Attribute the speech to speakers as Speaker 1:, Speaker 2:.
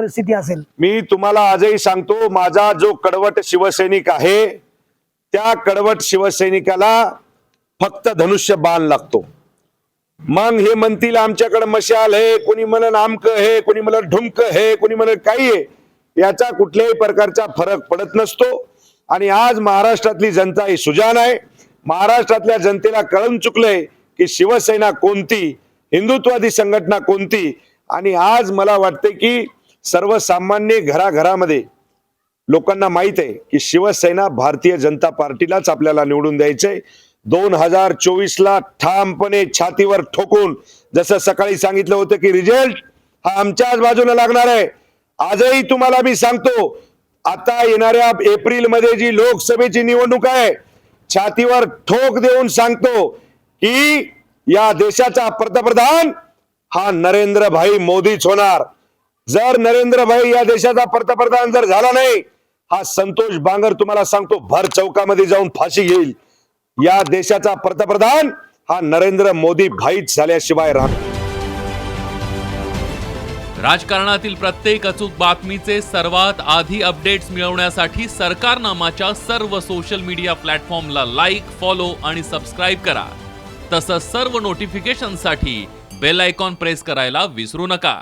Speaker 1: परिस्थिती असेल.
Speaker 2: मी तुम्हाला आजही सांगतो माझा जो कडवट शिवसैनिक आहे त्या कडवट शिवसैनिकाला फक्त धनुष्य बाण लागतो. मग हे म्हणतील आमच्याकडे मशाल हे कोणी म्हणन आमक हे कोणी म्हणत ढुमक हे कोणी म्हणत काही आहे. याचा कुठल्याही प्रकारचा फरक पडत नसतो. आणि आज महाराष्ट्रातली जनता ही सुजान आहे. महाराष्ट्रातल्या जनतेला कळून चुकलंय की शिवसेना कोणती हिंदुत्वादी संघटना कोणती. आणि आज मला वाटते की सर्वसामान्य घराघरामध्ये लोकांना माहीत आहे की शिवसेना भारतीय जनता पार्टीलाच आपल्याला निवडून द्यायचंय. दोन हजार चोवीस ला ठामपणे छातीवर ठोकून जसं सकाळी सांगितलं होतं की रिझल्ट हा आमच्याच बाजूला लागणार आहे. आजही तुम्हाला मी सांगतो आता येणाऱ्या एप्रिलमध्ये जी लोकसभेची निवडणूक आहे छातीवर ठोक देऊन सांगतो की या देशाचा पंतप्रधान हा नरेंद्र भाई मोदीच होणार. जर नरेंद्र भाई या देशाचा पंतप्रधान जर झाला नाही हा संतोष बांगर तुम्हाला सांगतो भर चौकामध्ये जाऊन फाशी घेईल. या देशाचा पंतप्रधान हा नरेंद्र मोदी भाईच झाल्याशिवाय राहणार
Speaker 3: राजकारणातील प्रत्येक अचूक बातमीचे सर्वात आधी अपडेट्स मिळवण्यासाठी सरकारनामाच्या सर्व सोशल मीडिया प्लॅटफॉर्मला लाईक फॉलो आणि सबस्क्राईब करा. तसंच सर्व नोटिफिकेशनसाठी बेल आयकॉन प्रेस करायला विसरू नका.